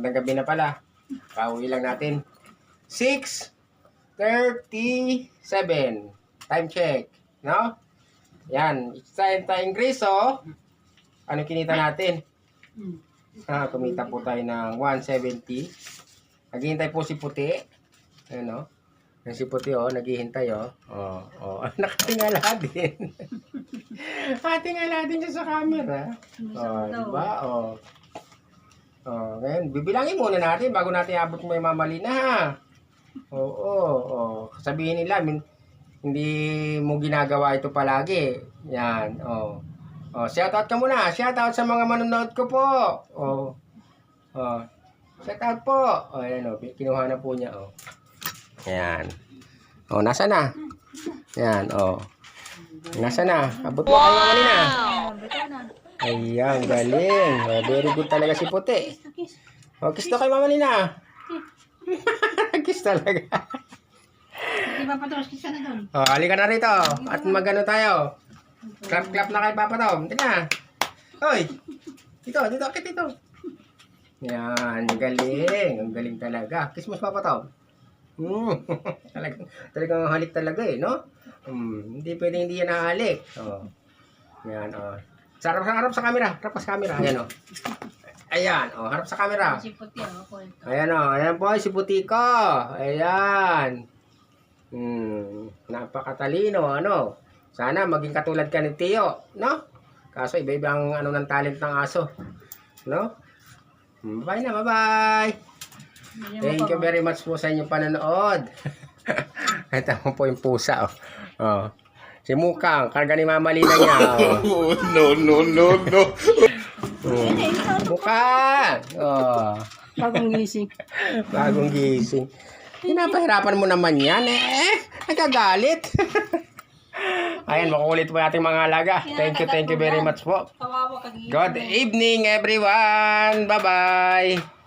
gabi na pala. Pauwi lang natin. 6.37. Time check. No? Yan. It's time tayong griso. Ano kinita natin? Ah, kumita po tayo ng 170. Naghihintay po si Puti. Ano? Yan si Puti, oh. Naghihintay, oh. Oh, oh. Nakatingala din. Nakatingala din siya sa camera. Oh, di ba? Oh. Oh, ngayon, bibilangin muna natin bago natin abot mo yung mamali na, ha? Oo, oo, oo. Sabihin nila, min- hindi mo ginagawa ito palagi. Yan, oh. Oh, shoutout ka muna. Shoutout sa mga manonood ko po. Oh. Oh. Shoutout po. Oh, ayan oh. Kinuha na po niya, oh. Ayan. Oh, nasa na? Ayan, oh. Nasa na? Abot mo kayo mga na. Ayan, galing. Oh, very good talaga si Puti. Oh, kiss na kay Mama Nina. kiss talaga. Hindi ba patos kisa na doon? Oh, halika na rito. At magano tayo. Clap clap na kay Papa Tom. Tina. Hoy. Dito, dito, akit dito. Yan, galing. Ang galing talaga. Kiss mo si Papa Tom. Hmm. talagang, talagang halik talaga eh, no? Hmm, hindi pwedeng hindi yan nahalik. Oh. Yan, oh. Sa harap, sa harap sa camera. Harap sa camera. Ayan, oh. Ayan, oh, harap sa camera. Si puti ako po. Ayan o, ayan po si Putiko. Ayan. Hmm, napakatalino, ano. Sana maging katulad ka ni Tio, no? Kaso iba-iba ang ano ng talent ng aso. No? Hmm, Bye na, bye-bye. Thank you very much po sa inyong panonood. Ito mo po yung pusa, oh. oh. Si Mukang, karga ni Mama Lina niya. Oh. No, no, no, no. Hmm. Mukang! Oh. Bagong gising. Bagong gising. Pinapahirapan mo naman yan eh. Nagagalit. Ayan, makukulit po ating mga alaga. Thank you, thank you very much po. Good evening everyone. Bye-bye.